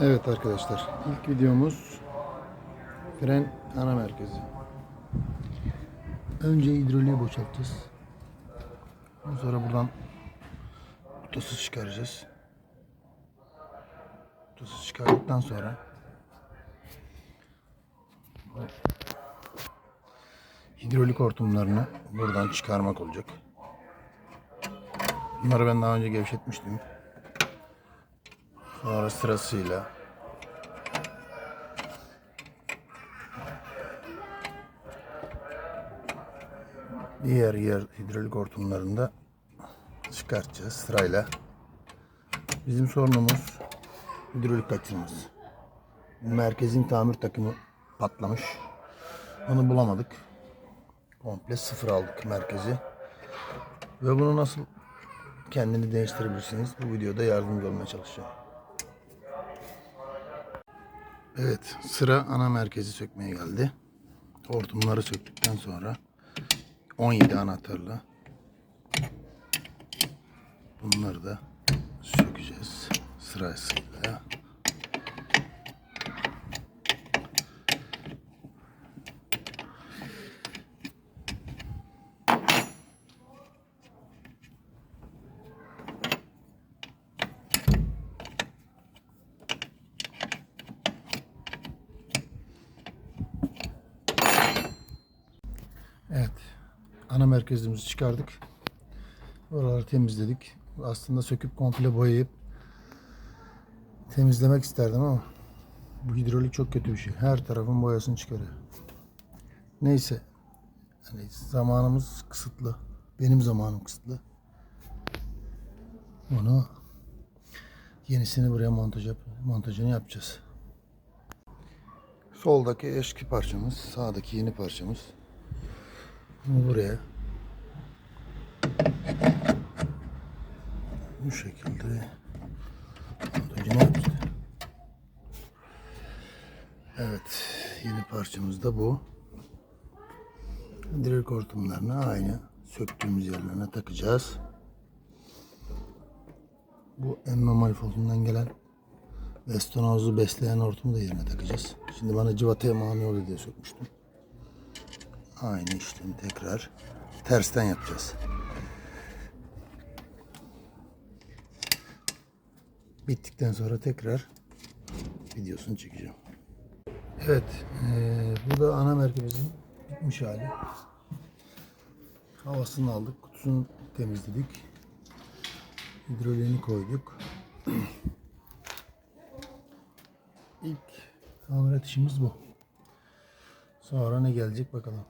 Evet arkadaşlar ilk videomuz fren ana merkezi. Önce hidroliği boşaltacağız. Sonra buradan tutası çıkaracağız. Tutası çıkardıktan sonra hidrolik hortumlarını buradan çıkarmak olacak. Bunları ben daha önce gevşetmiştim. Sonra sırasıyla diğer yer hidrolik hortumlarında çıkartacağız sırayla. Bizim sorunumuz hidrolik kaçırması. Merkezin tamir takımı patlamış. Onu bulamadık. Komple sıfır aldık merkezi. Ve bunu nasıl kendini değiştirebilirsiniz? Bu videoda yardımcı olmaya çalışacağım. Evet, sıra ana merkezi sökmeye geldi. Hortumları söktükten sonra 17 anahtarla bunları da sökeceğiz sırasıyla. Evet. Ana merkezimizi çıkardık. Oraları temizledik. Aslında söküp komple boyayıp temizlemek isterdim ama bu hidrolik çok kötü bir şey. Her tarafın boyasını çıkarıyor. Neyse. Hani zamanımız kısıtlı. Benim zamanım kısıtlı. Onu yenisini buraya montaj yap montajını yapacağız. Soldaki eski parçamız, sağdaki yeni parçamız. Bunu buraya bu şekilde. Evet, yeni parçamız da bu. Direk hortumlarını aynı söktüğümüz yerlerine takacağız. Bu emme manifoldundan gelen Westonhouse'u besleyen hortumu da yerine takacağız. Şimdi bana civataya mani oluyor diye sökmüştüm. Aynı işlemi tekrar tersten yapacağız. Bittikten sonra tekrar videosunu çekeceğim. Evet, eee, bu da ana merkezimizin bitmiş hali. Havasını aldık, kutusunu temizledik. Hidroliğini koyduk. İlk tamirat işimiz bu. Sonra ne gelecek bakalım.